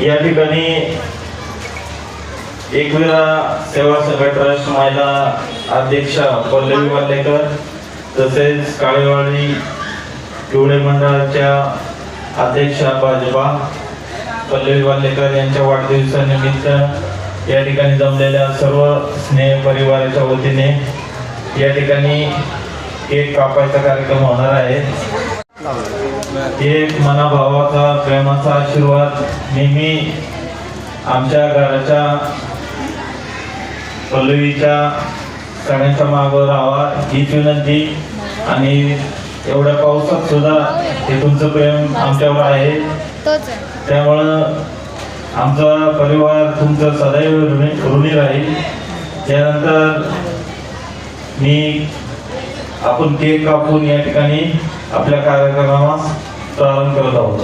या ठिकाणी एकविरा सेवा संघ ट्रस्ट महिला अध्यक्षा पल्लवी वाल्लेकर तसेच काळेवाडी पिवळे मंडळाच्या अध्यक्षा भाजपा पल्लवी वालेकर यांच्या वाढदिवसानिमित्त या ठिकाणी जमलेल्या सर्व स्नेह परिवाराच्या वतीने या ठिकाणी केक कापायचा कार्यक्रम होणार आहे. एक मनाभावाचा प्रेमाचा आशीर्वाद नेहमी आमच्या घराच्या पल्लवीच्या सगळ्यांच्या मागं राहावा हीच विनंती. आणि एवढ्या पावसात सुद्धा हे तुमचं प्रेम आमच्यावर आहे. त्यामुळं आमचा परिवार तुमचं सदैव ऋणी राहील. त्यानंतर मी आपण केक कापून या ठिकाणी आपल्या कार्यक्रमास प्रारंभ करत आहोत.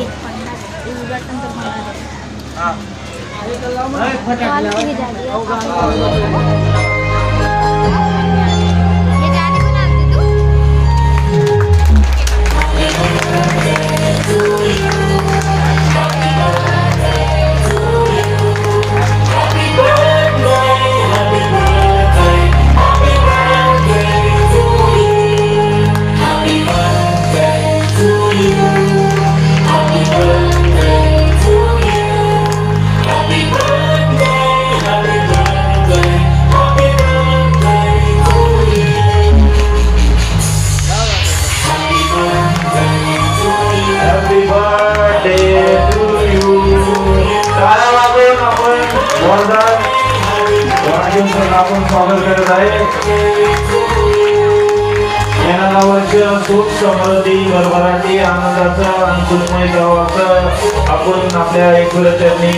मी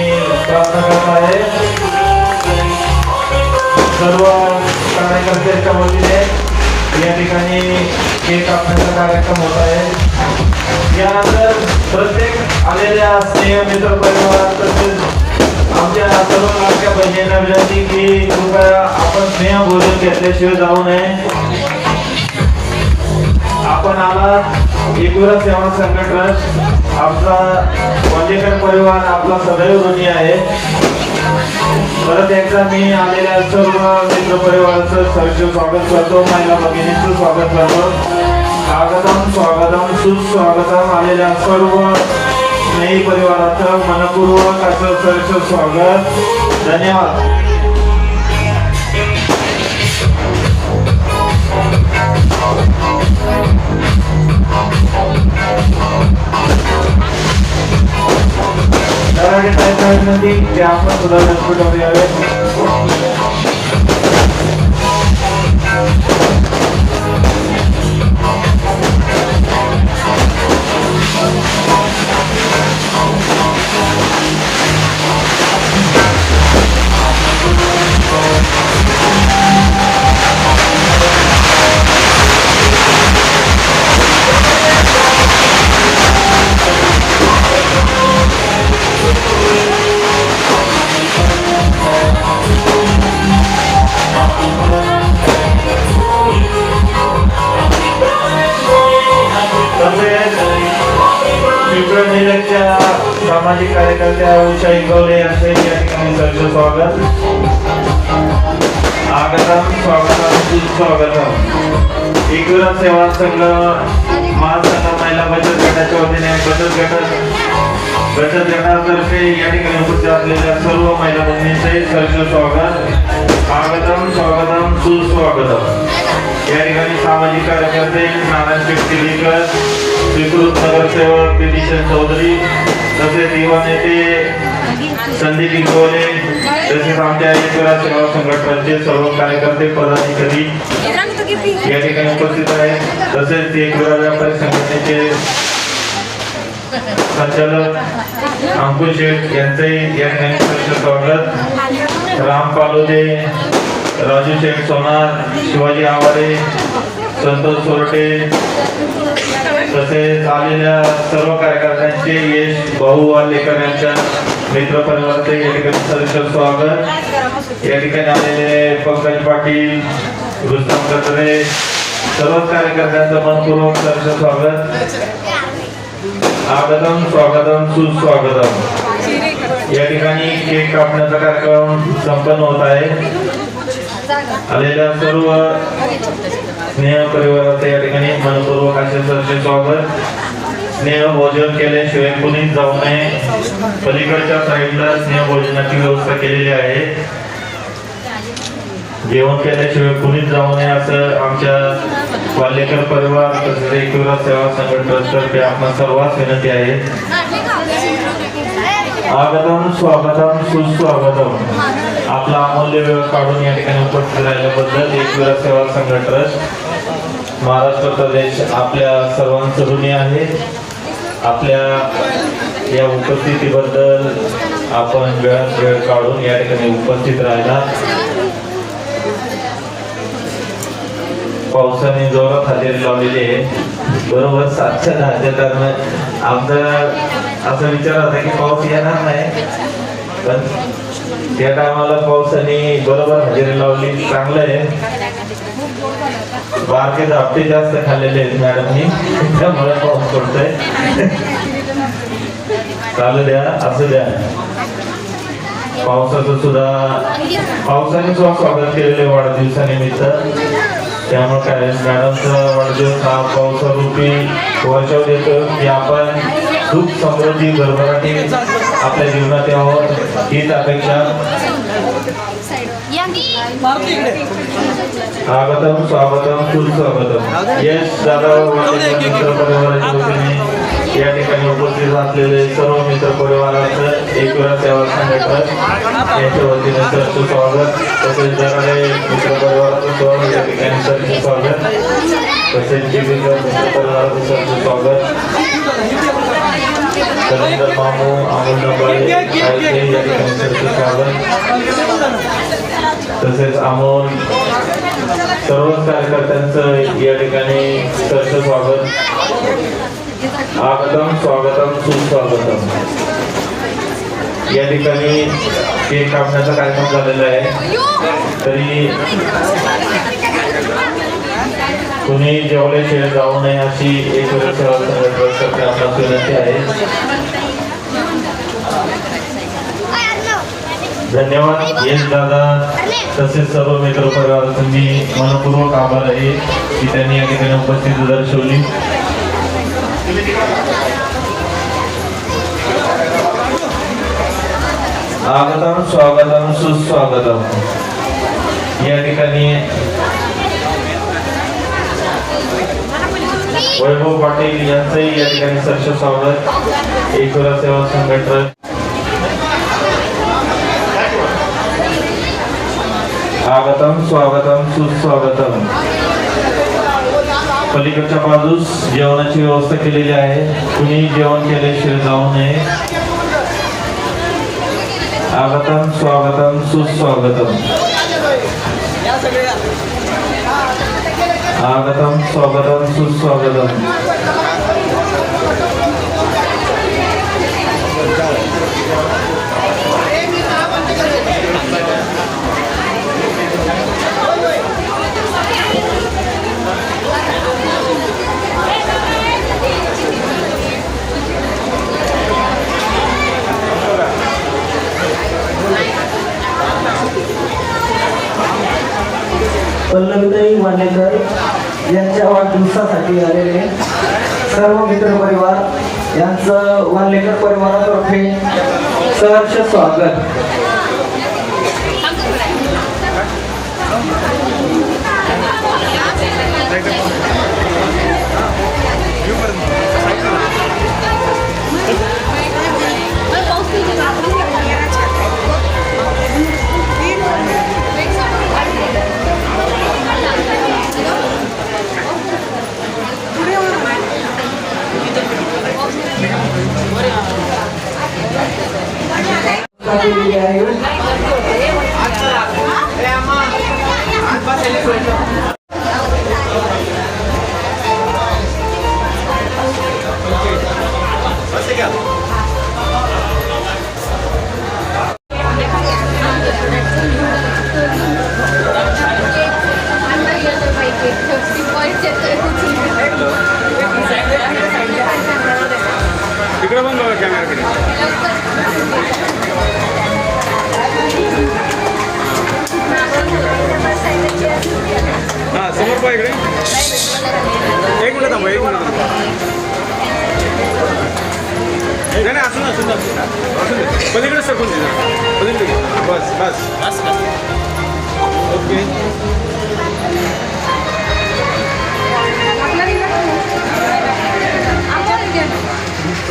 प्रार्थना करत आहे. सर्व कार्यकर्त्यांच्या वतीने या ठिकाणी केक कापण्याचा कार्यक्रम होत आहे. यानंतर प्रत्येक आलेल्या स्नेह मित्र परिवारात तसेच आमच्या सर्व लाडक्या बहिणींना विनंती की कृपया आपण स्नेह भोजन घेतल्याशिवाय जाऊ नये. आपण आला एकविरा सेवा संघ ट्रस्ट आपला वंजेकर परिवार आपला सदैव ऋणी आहे. परत एकदा मी आलेल्या सर्व मित्र परिवाराचं सहर्ष स्वागत करतो. महिला भगिनीचं स्वागत करतो. स्वागतम स्वागतम सुस्वागतम आलेल्या सर्व स्नेही परिवाराचं मनपूर्वक असं सहर्ष स्वागत. धन्यवाद. कराडे साहेबांमध्ये जे आपण सुद्धा व्यासपीठावर यावे सामाजिक कार्यकर्त्या उषा इंगवले यांचे या ठिकाणी सहर्ष स्वागत. आगतम स्वागतम सुस्वागतम एकविरा सेवा संघ महासंघ महिला बचत गटाच्या वतीने बचत गट बचत गटातर्फे या ठिकाणी उपस्थित असलेल्या सर्व महिला बहिणींचे सहर्ष स्वागत. आगतम स्वागतम सुस्वागतम या ठिकाणी सामाजिक कार्यकर्ते नारायण शेठ स्वीकृत नगरसेवक पिटिशन चौधरी तसेच युवा नेते संदीप इंगोले तसेच आमच्या एकविरा सेवा संघटनाचे सर्व कार्यकर्ते पदाधिकारी या ठिकाणी उपस्थित आहेत. तसेच एकविरा व्यापारी संघटनेचे संचालक अंकुश शेठ यांचे या ठिकाणी स्वागत राम पालोदे राजू शेठ सोनार शिवाजी आवारे संतोष सोरटे तसेच आलेल्या सर्व कार्यकर्त्यांचे यश भाऊ वालेकर यांच्या मित्र परिवाराचे या ठिकाणी सदस्य स्वागत. या ठिकाणी आलेले पंकज पाटील रुस्तम कचरे सर्वच कार्यकर्त्यांचं मनपूर्वक सदस्य स्वागत. आगतम स्वागतम सुस्वागतम. या ठिकाणी केक कापण्याचा कार्यक्रम संपन्न होत आहे. आलेल्या सर्व स्नेह परिवाराचे या ठिकाणी मनपूर्वक असे स्वागत. स्नेह भोजन केल्याशिवाय कुणीच जाऊ नये. पलीकडच्या साईडला स्नेह भोजनाची व्यवस्था केलेली आहे. जेवण केल्याशिवाय कुणीच जाऊ नये असं आमच्या वाल्यकर परिवार तसेच एकविरा सेवा संघटन ट्रस्टतर्फे आपण सर्वांस विनंती आहे. आगतम स्वागतम सुस्वागतम. आपला अमूल्य वेळ काढून या ठिकाणी उपस्थित राहिल्याबद्दल एकविरा सेवा संघ ट्रस्ट महाराष्ट्र प्रदेश आपल्या सर्वांचं ऋणी आहे. आपल्या या उपस्थितीबद्दल आपण वेळात वेळ काढून या ठिकाणी उपस्थित राहिला. पावसाने जोरात हजेरी लावलेली आहे. बरोबर सातशे दहाच्या दरम्यान. आमचा असा विचार होता की पाऊस येणार नाही पण त्या टायमाला पावसाने बरोबर हजेरी लावली. चांगलं आहे. बारके धापटे जास्त खाल्लेले आहेत मॅडमनी. त्यामुळे पाऊस पडतोय. चालू द्या असू द्या. पावसाचं सुद्धा पावसाने सुद्धा स्वागत केलेले वाढदिवसानिमित्त. त्यामुळे काय मॅडमचा वाढदिवस हा पावसारूपी वर्षाव देतो की आपण सुख समृद्धी भरभराटी. आपल्या जीवनात यावं हीच अपेक्षा. स्वागतम स्वागतम सुस्वागतम यश दादा मित्र परिवाराच्या वतीने या ठिकाणी उपस्थित असलेले सर्व मित्र परिवाराचं एक वेळा सेवा संघटन यांच्या वतीने सरचे स्वागत. तसेच जराडे मित्र परिवाराचं स्वागत या ठिकाणी सरचे स्वागत. तसेच जीविका मित्र परिवाराचं सरचे स्वागत. रवींद्र मामू अमोल डबळे तसेच अमोल सर्वच कार्यकर्त्यांचं या ठिकाणी सरचं स्वागत आगतम स्वागतम सुस्वागतम. या ठिकाणी केक कापण्याचा कार्यक्रम झालेला आहे. तरी कुणी जेवल्याशिवाय जाऊ नये अशी एक वेळ विनंती आहे. धन्यवाद. यश दादा. तसेच सर्व मित्र परिवार तुम्ही मनपूर्वक आभार आहे की त्यांनी या ठिकाणी उपस्थिती दर्शवली. आगतम स्वागतम सुस्वागतम. या ठिकाणी वैभव पाटील यांचंही या ठिकाणी सरस स्वागत. एकरा सेवा संघटन आगतम स्वागतम सुस्वागतम. पलीकडच्या बाजूस जेवणाची व्यवस्था केलेली आहे. कुणी जेवण केल्याशिवाय जाऊ नये. आगतम स्वागतम सुस्वागतम. आगतम स्वागतम सुस्वागतम पल्लवीताई वाणेकर यांच्या वाढदिवसासाठी आलेले सर्व मित्र परिवार यांचं वाणेकर परिवारातर्फे सहर्ष स्वागत. केलेली आहे पैकी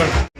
केक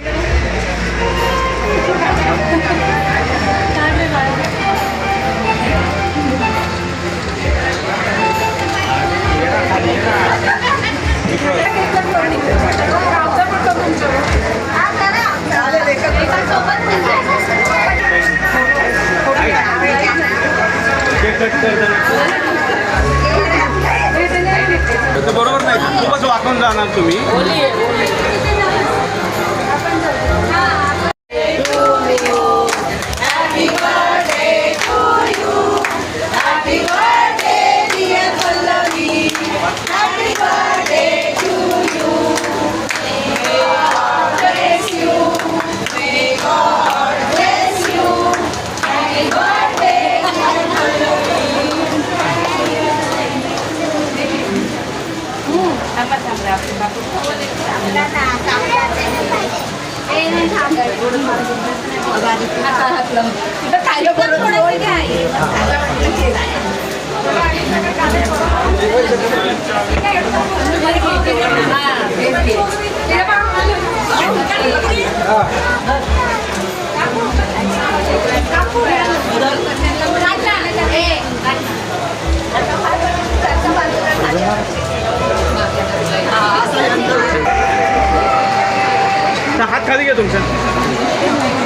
हात खाली घ्या तुमच्या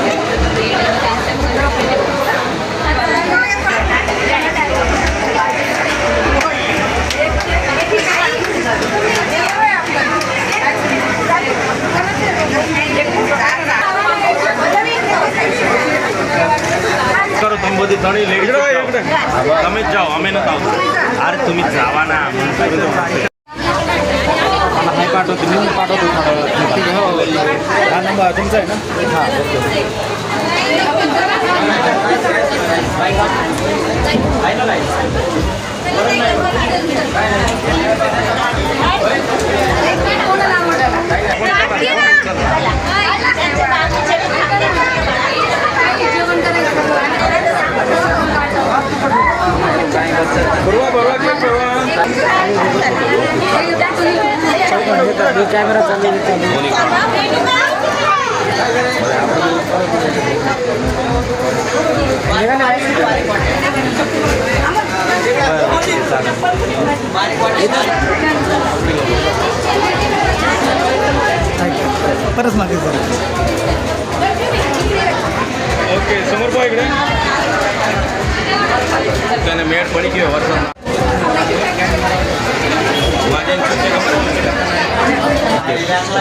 કરો તમે બધી ધણી લઈ इकडे बघा, इकडे તમે જ જાઓ અમે નથી આવતું અરે તમે જવાના मला हाय पाठवतो मी पाठवतो ठीक आहे हो हा नंबर तुमचा आहे ना हां ओके कॅमेरा चालू परत मागे सर ओके समोर पाहा इकडे. त्याने मेड पडी की वर्षा माझ्या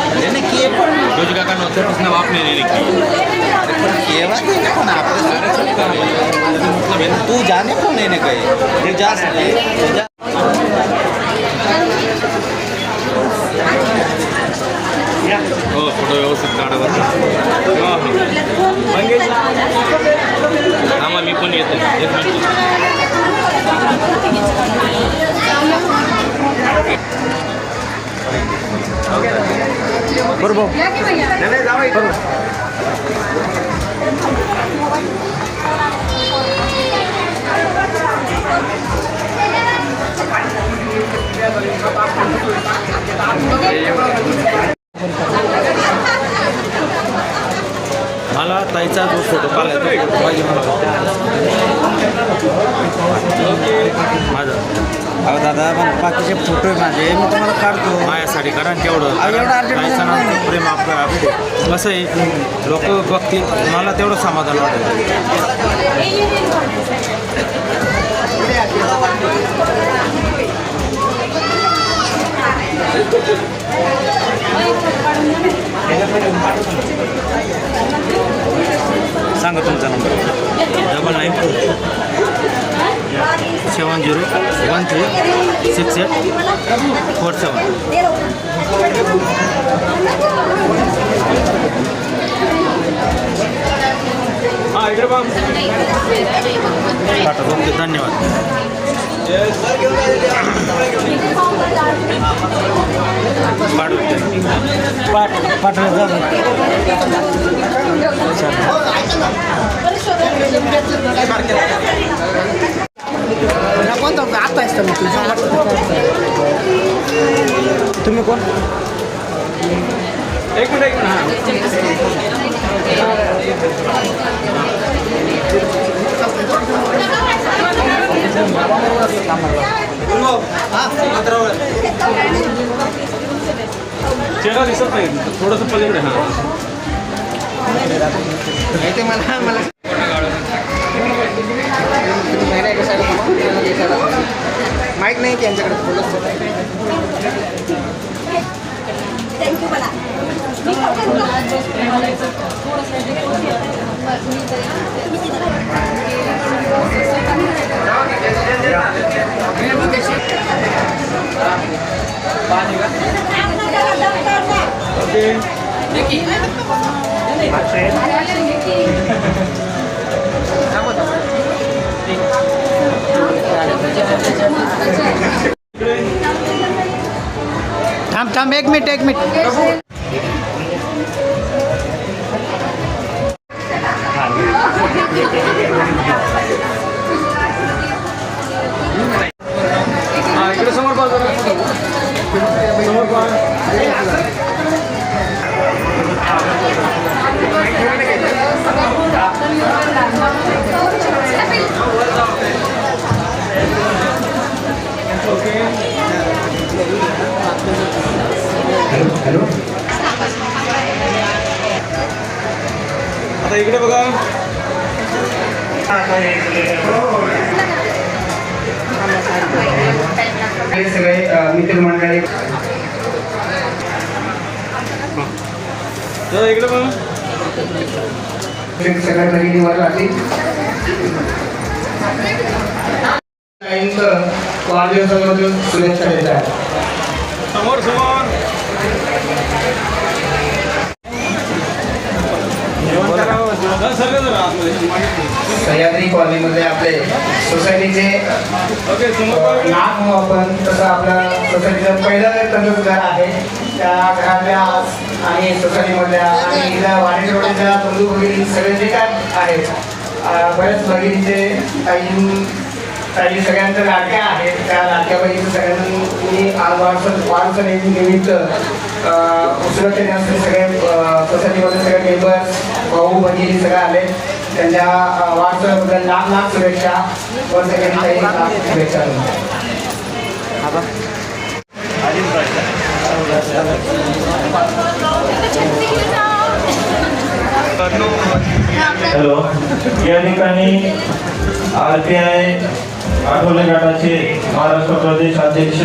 तुझ्या काकांना होतं नव्हतं वाप नाही ना आपले तू जाने कोण आहे ना काही? ते जास्त हो फोटो व्यवस्थित काढा मग मी पण येतो. बरोबर मला ताईचा जो फोटो काढायचा पाहिजे मला माझा. अहो दादा पण बाकीचे फोटो आहे माझे. मी तुम्हाला काढतो. माझ्यासाठी करा ना तेवढं. अहो, एवढं अर्जंट जायचं नाही. ना प्रेम आपलं कसं आहे लोक बघतील. मला तेवढं समाधान वाटेल. सांगा तुमचा number. Double nine four seven zero one three six eight four seven. हां पाठव ओके धन्यवाद. पाठव जाऊ कोणता आता असतं मग तुम्ही कोण एक मिनिट एक मिनिट हां चेहरा दिसत नाही. थोडंसं पलीकडे हां. मला मला. माहीत नाही की यांच्याकडे बोलत थांब थांब एक मिनिट एक मिनिट. सगळ्या भगिनीवर राहतील. ताईंचं वाढदिवसामधून शुभेच्छा देत आहे. समोर समोर. सह्याद्री कॉलनीमध्ये आपले सोसायटीचे म्हणू आपण तसं आपल्या सोसायटीचं पहिलं तंत्रच घर आहे. त्या घरातल्या आणि सोसायटीमधल्या आणि इथल्या वाणी रोडच्या बंधू भगिनी सगळे जे काय आहेत बऱ्याच भगिनीचे काही काही सगळ्यांच्या लाडक्या आहेत. त्या लाडक्या बहिणीचं सगळ्यांनी आज वारसा वारसा निमित्त उसरत देण्यासाठी सगळे अं, सगळे मेंबर्स भाऊ भगिनी सगळे आले. त्यांच्या अं, लाख लाख शुभेच्छा. व सगळ्यांनाही लाख शुभेच्छा. हॅलो. या ठिकाणी आर पी आय आठवले गटाचे महाराष्ट्र प्रदेश अध्यक्ष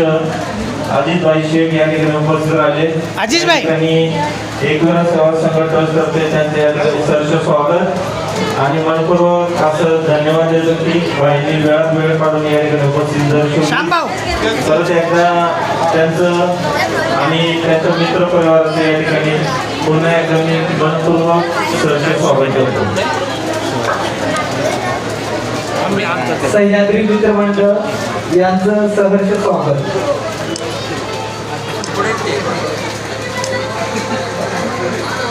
अजितभाई शेख या ठिकाणी उपस्थित राहिले. अजितभाई. ठिकाणी एकविरा सेवा संघटनातर्फे त्यांचे या ठिकाणी सहर्ष स्वागत आणि मनपूर्वक असं धन्यवाद देतो की भाईंनी वेळात वेळ काढून या ठिकाणी उपस्थित दर्शवली परत एकदा त्यांचं आणि त्यांच्या मित्र परिवाराचं या ठिकाणी पुन्हा एकदा मी मनपूर्वक सहर्ष स्वागत करतो. सह्याद्री मित्रमंडळ यांचं सहर्ष स्वागत.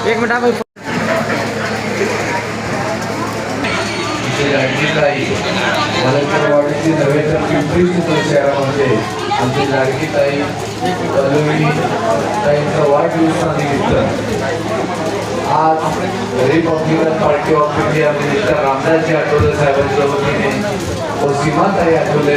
एक मिनिट ताई मलकरवाडीची नव्हे तर पिंपरी चिंचवड शहरामध्ये आमची लाडकी ताई पल्लवी ताईंचा वाढदिवसानिमित्त आज Republican Party of India minister Ramdasji Athawale साहेबांच्या वतीने व सीमाताई आठवले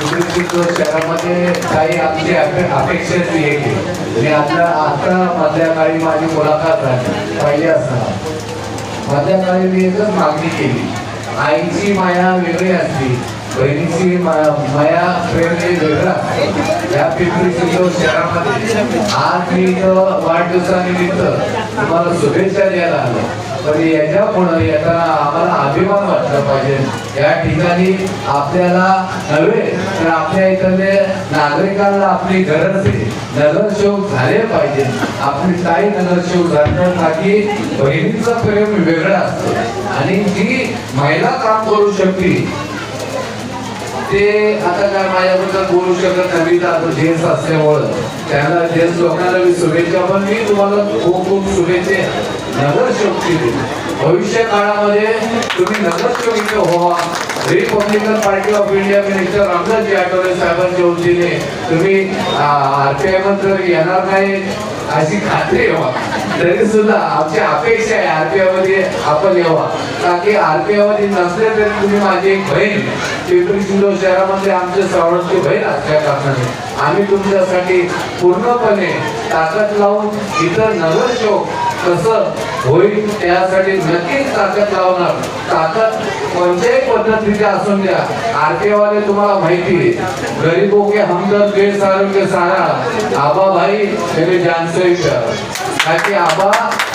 जो शहरामध्ये काही आमची अपेक्षा जी एक आहे. मी आता आता मधल्या काळी माझी मुलाखत राहिली पाहिजे असताना मधल्या काळी मी एकच मागणी केली. आईची माया वेगळी असती बहिणीची माया प्रेम वेगळा या पिंपरी चिंचवड शहरामध्ये आज मी इथं वाढदिवसानिमित्त तुम्हाला शुभेच्छा द्यायला आलो. पण पुढे येताना आम्हाला अभिमान वाटला पाहिजे. या ठिकाणी आपल्याला नव्हे तर आपल्या इथले नागरिकांना आपली गरज आहे. नगरसेवक झाले पाहिजे. आपली ताई नगरसेवक झाल्यासाठी बहिणीचं प्रेम वेगळं असतं. आणि जी महिला काम करू शकली ते आता काय माझ्याबद्दल बोलू शकत नाही. आता जेन्स असल्यामुळं. त्यांना जेन्स लोकांना मी शुभेच्छा पण मी तुम्हाला खूप खूप शुभेच्छा. नगरसेवक भविष्य काळामध्ये तुम्ही नगरसेवक इथे व्हावा Republican Party of India minister Ramdasji Athawale साहेबांच्या वतीने तुम्ही आर के आयमध्ये येणार नाही अशी खात्री व्हा तरी सुद्धा आमची अपेक्षा आहे आरपीआयमध्ये आपण यावा. कारण की आरपीआय नसले तरी तुम्ही माझी एक बहीण पिंपरी चिंचवड शहरामध्ये आमच्या सावळची बहीण असल्या कारणाने. आम्ही तुमच्यासाठी पूर्णपणे ताकद लावून इतर नगरसेवक कसं होईल त्यासाठी नक्कीच ताकद लावणार. ताकद कोणत्याही पद्धतीचे असून द्या. आरकेवाले वाले तुम्हाला माहिती आहे. गरीबों के हमदर्द सारा के सहारा आबा भाई जान से आबा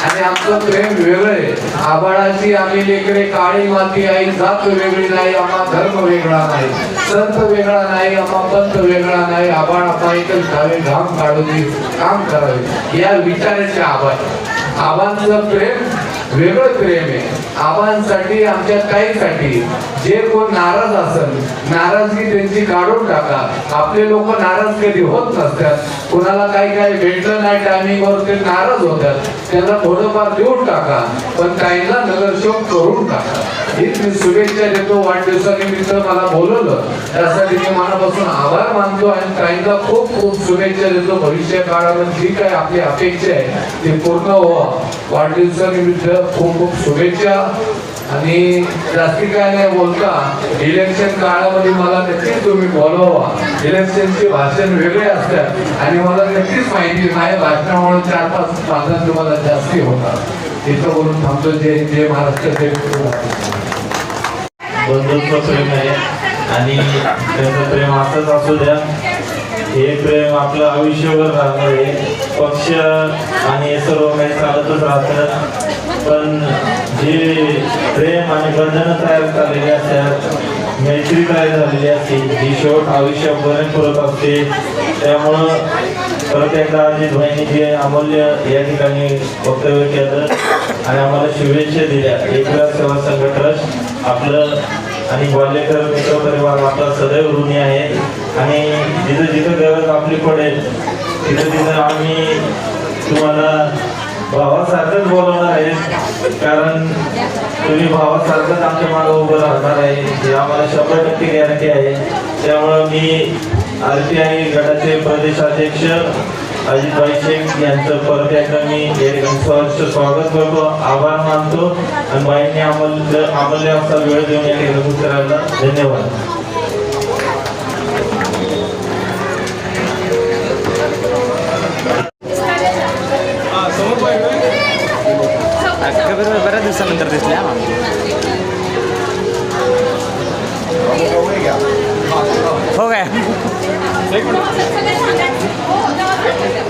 आणि आमचं प्रेम वेगळं आहे. आबाळाची आम्ही लेकरे काळी माती आई जात वेगळी नाही आम्हा धर्म वेगळा नाही. संत वेगळा नाही आम्हा पंत वेगळा नाही. आबाळ आपण घावे घाम काढून काम करावे. या विचाराचे आबाळ आबांचं प्रेम वेगळं प्रेम आहे. आबांसाठी आमच्या ताईसाठी. जे कोण नाराज असेल नाराजगी त्यांची काढून टाका. आपले लोक नाराज कधी होत नसतात. कोणाला काही काही भेटलं नाही टायमिंगवर ते नाराज होतात. त्यांना थोडंफार देऊन टाका. पण काहींना नगरसेवक करून टाका. हीच मी शुभेच्छा देतो. वाढदिवसानिमित्त मला बोलवलं. त्यासाठी मी मनापासून आभार मानतो आणि काहींना खूप खूप शुभेच्छा देतो. भविष्य काळामध्ये जी काही आपली अपेक्षा आहे ती पूर्ण व्हावा. वाढदिवसानिमित्त खूप खूप शुभेच्छा. आणि जास्ती काय नाही बोलता इलेक्शन काळामध्ये मला नक्कीच तुम्ही बोलवा. इलेक्शनचे भाषण वेगळे असतात आणि मला नक्कीच माहिती आहे, माझ्या भाषणामुळे चार पाच पाच तुम्हाला जास्ती होतात. इथं बोलून थांबतो. जे जे महाराष्ट्र जय बंधुत्व प्रेम आहे. आणि त्याचं प्रेम असंच असू द्या. हे प्रेम आपलं आयुष्यभर राहणार आहे पक्ष आणि हे सर्व काही चालतच राहतं. पण जे प्रेम आणि बंधनं तयार झालेली असतात मैत्री तयार झालेली असते ही शेवट आयुष्यभर करत असते. त्यामुळं परत एकदा अजित भाईंनी जे अमूल्य या ठिकाणी वक्तव्य केलं आणि आम्हाला शुभेच्छा दिल्या. एकला सेवा संघ ट्रस्ट आपलं आणि ग्वाल्हेकर मित्र परिवार आपला सदैव ऋणी आहे. आणि जिथं जिथं गरज आपली पडेल तिथं तिथं आम्ही तुम्हाला भावासारखंच बोलवणार आहे. कारण तुम्ही भावासारखंच आमच्या मागं उभं राहणार आहे. हे आम्हाला शंभर टक्के गॅरंटी आहे. त्यामुळं मी आर पी आय गटाचे प्रदेशाध्यक्ष अजितभाई शेख यांचं परत एकदा मी या सहर्ष स्वागत करतो. आभार मानतो. आणि बाईंनी अमूल्य अमूल्य असा वेळ देऊन या ठिकाणी उपस्थित धन्यवाद. हा बऱ्याच दिवसानंतर हो काय सांगा